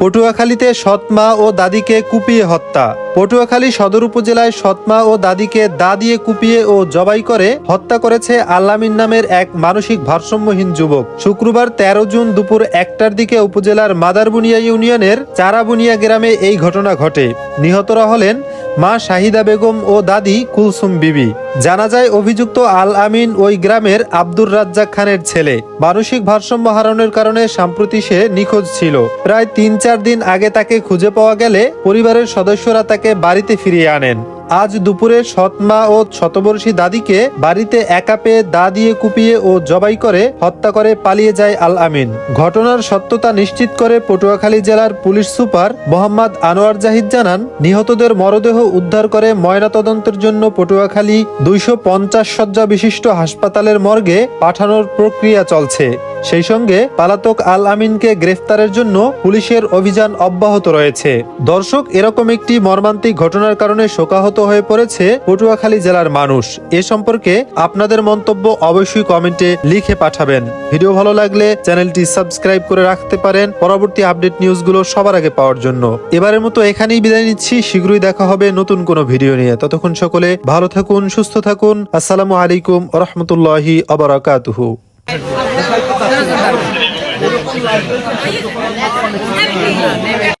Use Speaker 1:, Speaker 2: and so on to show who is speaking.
Speaker 1: পটুয়াখালীতে সৎমা ও দাদিকে কুপিয়ে হত্যা। পটুয়াখালী সদর উপজেলায় সৎমা ও দাদিকে দা দিয়ে কুপিয়ে ও জবাই করে হত্যা করেছে আল্লামিন নামের এক মানসিক ভারসাম্যহীন যুবক। শুক্রবার তেরো জুন দুপুর একটার দিকে উপজেলার মাদারবুনিয়া ইউনিয়নের চারাবুনিয়া গ্রামে এই ঘটনা ঘটে। নিহতরা হলেন মা শাহিদা বেগম ও দাদি কুলসুম বিবি। জানা যায় অভিযুক্ত আল আমিন ওই গ্রামের আব্দুর রাজ্জাক খানের ছেলে। মানসিক ভারসাম্য হারানোর কারণে সাম্প্রতি সে নিখোঁজ ছিল। প্রায় তিন চার দিন আগে তাকে খুঁজে পাওয়া গেলে পরিবারের সদস্যরা তাকে বাড়িতে ফিরিয়ে আনেন। আজ দুপুরে সৎমা ও শতবর্ষী দাদিকে বাড়িতে একা পেয়ে দা দিয়ে কুপিয়ে ও জবাই করে হত্যা করে পালিয়ে যায় আল আমিন ঘটনার সত্যতা নিশ্চিত করে পটুয়াখালী জেলার পুলিশ সুপার মোহাম্মদ আনোয়ার জাহিদ জানান, নিহতদের মরদেহ উদ্ধার করে ময়নাতদন্তের জন্য পটুয়াখালী দুইশো পঞ্চাশ শয্যা বিশিষ্ট হাসপাতালের মর্গে পাঠানোর প্রক্রিয়া চলছে। সেই সঙ্গে পালাতক আল আমিনকে গ্রেফতারের জন্য পুলিশের অভিযান অব্যাহত রয়েছে। দর্শক, এরকম একটি মর্মান্তিক ঘটনার কারণে শোকাহত হয়ে পড়েছে পটুয়াখালী জেলার মানুষ। এ সম্পর্কে আপনাদের মন্তব্য অবশ্যই কমেন্টে লিখে পাঠাবেন। ভিডিও ভালো লাগলে চ্যানেলটি সাবস্ক্রাইব করে রাখতে পারেন। পরবর্তী আপডেট নিউজগুলো সবার আগে পাওয়ার জন্য। এবারের মতো এখানেই বিদায় নিচ্ছি। শীঘ্রই দেখা হবে নতুন কোনো ভিডিও নিয়ে। ততক্ষণ সকলে ভালো থাকুন, সুস্থ থাকুন। আসসালামু আলাইকুম রহমতুল্লাহি আবরাকাতুহু এরকম